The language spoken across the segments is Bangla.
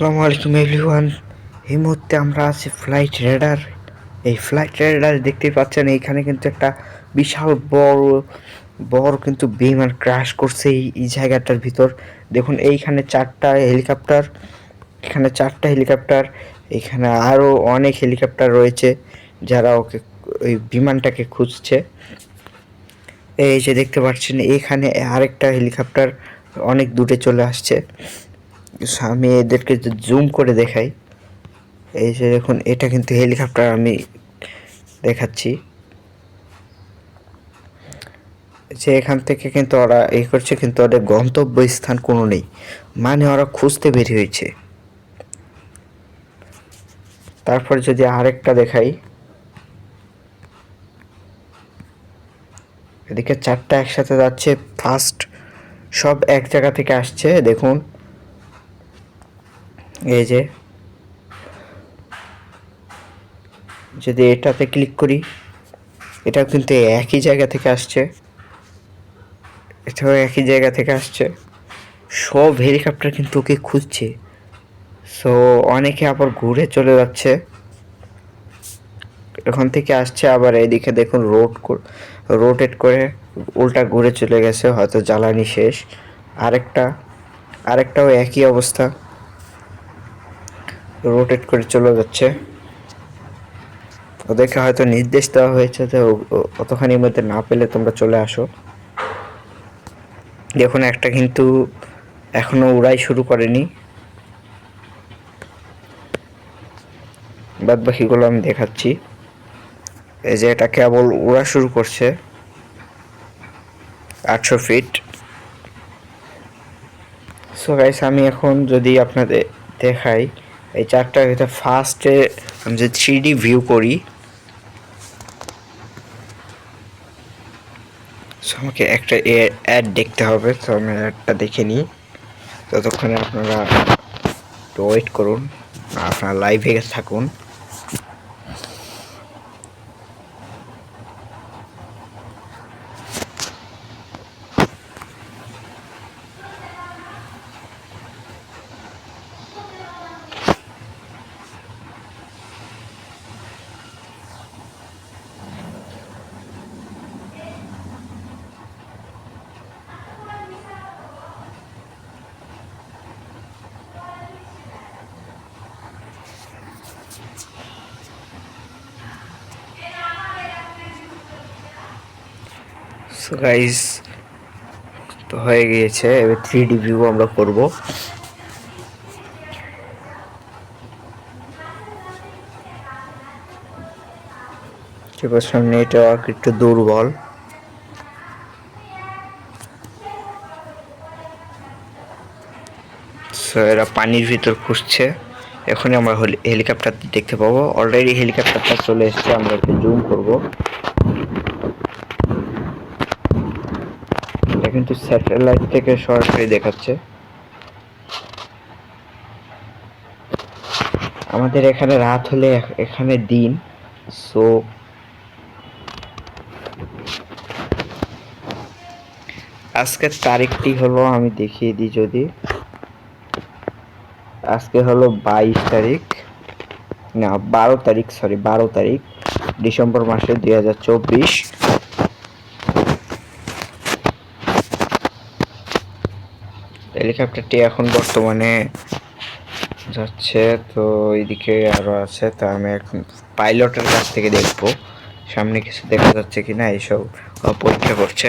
আসসালামু আলাইকুম এভরিওয়ান এই মুহূর্তে আমরা আছি ফ্লাইট রেডার এই ফ্লাইট রেডার দেখতে পাচ্ছেন, এইখানে কিন্তু একটা বিশাল বড় বড় কিন্তু বিমান ক্রাশ করছে এই জায়গাটার ভিতর। দেখুন, এইখানে চারটা হেলিকপ্টার এখানে চারটা হেলিকপ্টার এখানে আরও অনেক হেলিকপ্টার রয়েছে যারা ওকে, ওই বিমানটাকে খুঁজছে। এই যে দেখতে পাচ্ছেন, এখানে আরেকটা হেলিকপ্টার অনেক দূরে চলে আসছে। আমি এদেরকে জুম করে দেখাই, এই যে দেখুন, এটা কিন্তু হেলিকপ্টার আমি দেখাচ্ছি। যে এখান থেকে কিন্তু ওরা এই করছে, কিন্তু ওদের গন্তব্য স্থান কোনো নেই। মানে ওরা খুঁজতে বের হয়েছে। তারপর যদি আরেকটা দেখাই। এদিকে চারটা একসাথে যাচ্ছে ফার্স্ট সব এক জায়গা থেকে আসছে, দেখুন। এই যে, যদি এটাতে ক্লিক করি, এটাও কিন্তু একই জায়গা থেকে আসছে। এটাও একই জায়গা থেকে আসছে। সব হেলিকপ্টার কিন্তু ওকে খুঁজছে। সো অনেকে আবার ঘুরে চলে যাচ্ছে। এখান থেকে আসছে, আবার এদিকে দেখুন রোড রোটেট করে উল্টা ঘুরে চলে গেছে, হয়তো জ্বালানি শেষ। আরেকটা, আরেকটাও একই অবস্থা। রোটেট করে চলে যাচ্ছে। ওদেরকে হয়তো নির্দেশ দেওয়া হয়েছে যে অতখানির মধ্যে না পেলে তোমরা চলে আসো। দেখুন, একটা কিন্তু এখনও উড়াই শুরু করেনি। বাদ বাকিগুলো আমি দেখাচ্ছি। এই যে এটা কেবল উড়া শুরু করছে। আটশো ফিট সো গাইস আমি এখন যদি আপনাদের দেখাই এই চারটার ভিতরে ফার্স্টে আমি যদি থ্রি ডি ভিউ করি সো আমাকে একটা অ্যাড দেখতে হবে, তো আমি অ্যাডটা দেখে নিই। ততক্ষণে আপনারা ওয়েট করুন, আপনারা লাইভে থাকুন। গাইস তো হয়ে গিয়েছে। এবার থ্রি ডি ভিউ আমরা করব। এবার নেটওয়ার্ক একটু দুর্বল। এরা পানির ভিতর খুঁজছে। এখনই আমরা হেলিকপ্টার দেখতে পাবো। অলরেডি হেলিকপ্টারটা চলে এসেছে, আমরা একটু জুম করব। কিন্তু স্যাটেলাইট থেকে সরাসরি দেখাচ্ছে। আমাদের এখানে রাত হলে এখানে দিন। সো আজকের তারিখটি হলো আমি দেখিয়ে দিই যদি। আজকে হলো বাইশ তারিখ। না, বারো তারিখ সরি বারো তারিখ, ডিসেম্বর মাসে দুই হাজার চব্বিশ। হেলিকপ্টারটি এখন বর্তমানে যাচ্ছে তো এইদিকে আরও আছে তো আমি এখন পাইলটের কাছ থেকে দেখব। সামনে কিছু দেখা যাচ্ছে কিনা এইসব পরীক্ষা করছে।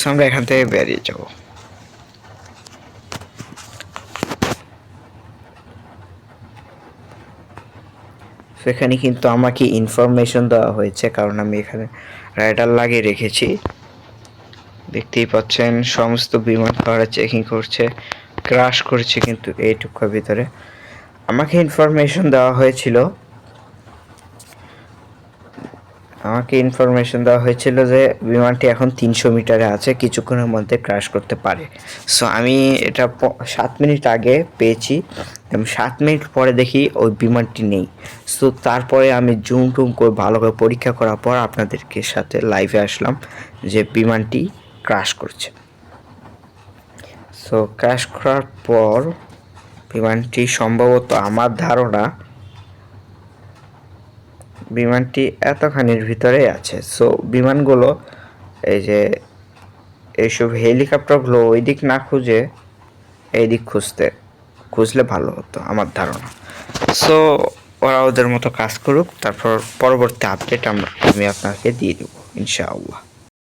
So, আমরা এখান থেকে বেরিয়ে যাব। সেখানে কিন্তু আমাকে ইনফরমেশন দেওয়া হয়েছে কারণ আমি এখানে রাইডার লাগিয়ে রেখেছি। দেখতেই পাচ্ছেন, সমস্ত বিমান তারা চেকিং করছে ক্রাশ করেছে কিন্তু এইটুকুর ভিতরে। আমাকে ইনফরমেশন দেওয়া হয়েছিল। আমাকে ইনফরমেশন দেওয়া হয়েছিল যে বিমানটি এখন তিনশো মিটারে আছে, কিছুক্ষণের মধ্যে ক্রাশ করতে পারে। সো আমি এটা সাত মিনিট আগে পেয়েছি এবং সাত মিনিট পরে দেখি ওই বিমানটি নেই। সো তারপরে আমি জুম টুম করে ভালো করে পরীক্ষা করার পর আপনাদেরকে সাথে লাইভে আসলাম যে বিমানটি ক্রাশ করছে। সো ক্রাশ করার পর বিমানটি সম্ভবত আমার ধারণা বিমানটি এতখানির ভিতরে আছে। সো বিমানগুলো এই যে এইসব হেলিকপ্টারগুলো ওই দিক না খুঁজে এই দিক খুঁজতে, খুঁজলে ভালো হতো আমার ধারণা। সো ওরা ওদের মতো কাজ করুক, তারপর পরবর্তী আপডেট আমরা আমি আপনাকে দিয়ে দেবো, ইনশাআল্লাহ।